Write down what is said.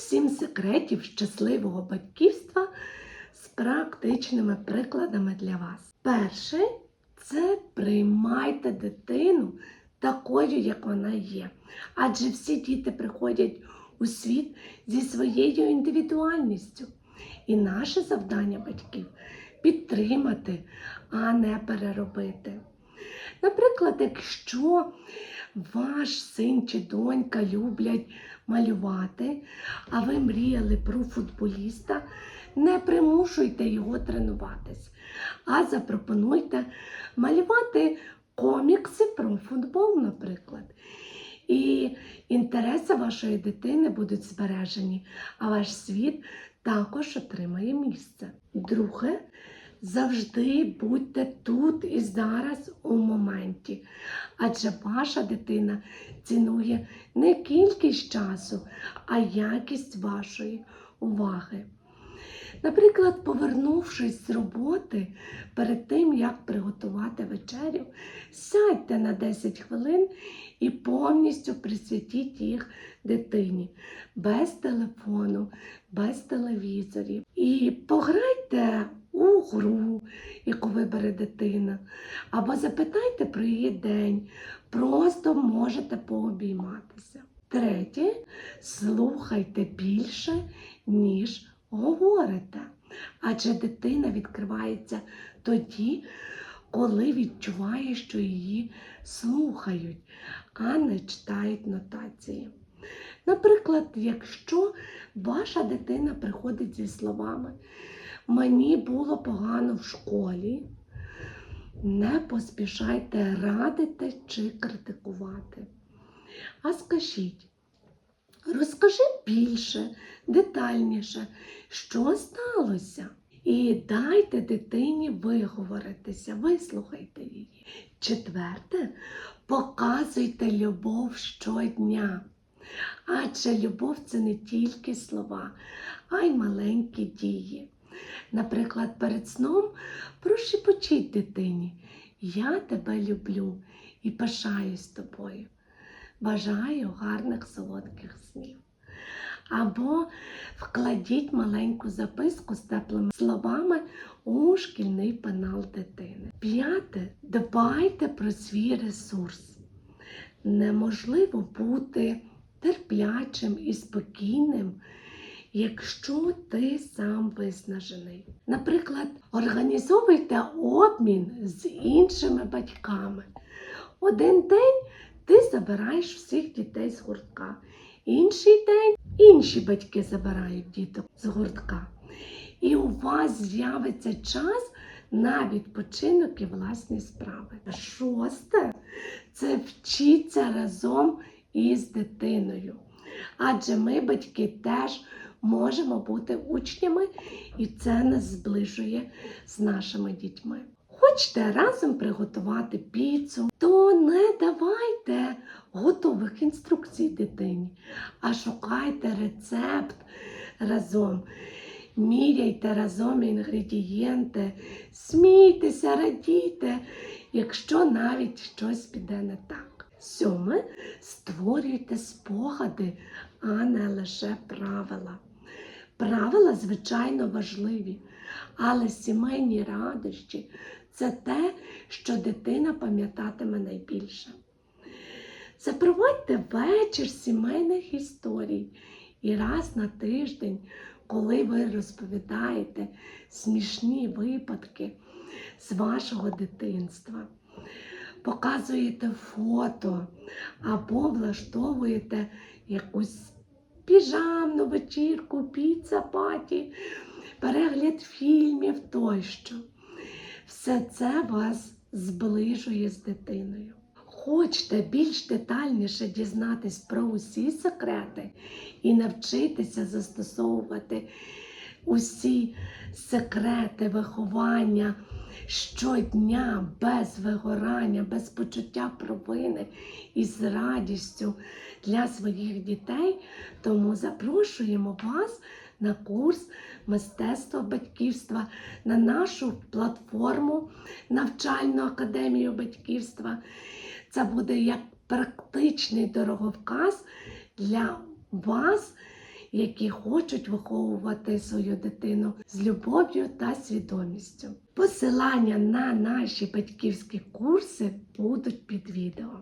7 секретів щасливого батьківства з практичними прикладами для вас. Перший це приймайте дитину такою, як вона є. Адже всі діти приходять у світ зі своєю індивідуальністю. І наше завдання батьків підтримати, а не переробити. Наприклад, якщо ваш син чи донька люблять малювати, а ви мріяли про футболіста, не примушуйте його тренуватись, а запропонуйте малювати комікси про футбол, наприклад. І інтереси вашої дитини будуть збережені, а ваш світ також отримає місце. Друге, завжди будьте тут і зараз у моменті, адже ваша дитина цінує не кількість часу, а якість вашої уваги. Наприклад, повернувшись з роботи перед тим, як приготувати вечерю, сядьте на 10 хвилин і повністю присвятіть їх дитині без телефону, без телевізорів. І пограйте гру, яку вибере дитина, або запитайте про її день. Просто можете пообійматися. Третє, слухайте більше, ніж говорите. Адже дитина відкривається тоді, коли відчуває, що її слухають, а не читають нотації. Наприклад, якщо ваша дитина приходить зі словами Мені було погано в школі, не поспішайте радити чи критикувати. А скажіть, розкажи більше, детальніше, що сталося. І дайте дитині виговоритися, вислухайте її. Четверте, показуйте любов щодня. Адже любов це не тільки слова, а й маленькі дії. Наприклад, перед сном прошепочіть дитині, я тебе люблю і пишаюсь тобою. Бажаю гарних солодких снів. Або вкладіть маленьку записку з теплими словами у шкільний пенал дитини. П'яте, дбайте про свій ресурс. Неможливо бути терплячим і спокійним, якщо ти сам виснажений. Наприклад, організовуйте обмін з іншими батьками. Один день ти забираєш всіх дітей з гуртка, інший день інші батьки забирають діток з гуртка. І у вас з'явиться час на відпочинок і власні справи. Шосте це вчіться разом із дитиною. Адже ми, батьки, теж можемо бути учнями, і це нас зближує з нашими дітьми. Хочете разом приготувати піцу, то не давайте готових інструкцій дитині, а шукайте рецепт разом. Міряйте разом інгредієнти, смійтеся, радійте, якщо навіть щось піде не так. Сьоме, створюйте спогади, а не лише правила. Правила, звичайно, важливі, але сімейні радощі це те, що дитина пам'ятатиме найбільше. Запровадьте вечір сімейних історій і раз на тиждень, коли ви розповідаєте смішні випадки з вашого дитинства, показуєте фото або влаштовуєте якусь піжамну вечірку, піца паті, перегляд фільмів тощо. Все це вас зближує з дитиною. Хочете більш детальніше дізнатись про усі секрети і навчитися застосовувати усі секрети виховання щодня без вигорання, без почуття провини і з радістю для своїх дітей, тому запрошуємо вас на курс мистецтва батьківства, на нашу платформу Навчальну академію батьківства. Це буде як практичний дороговказ для вас, які хочуть виховувати свою дитину з любов'ю та свідомістю. Посилання на наші батьківські курси будуть під відео.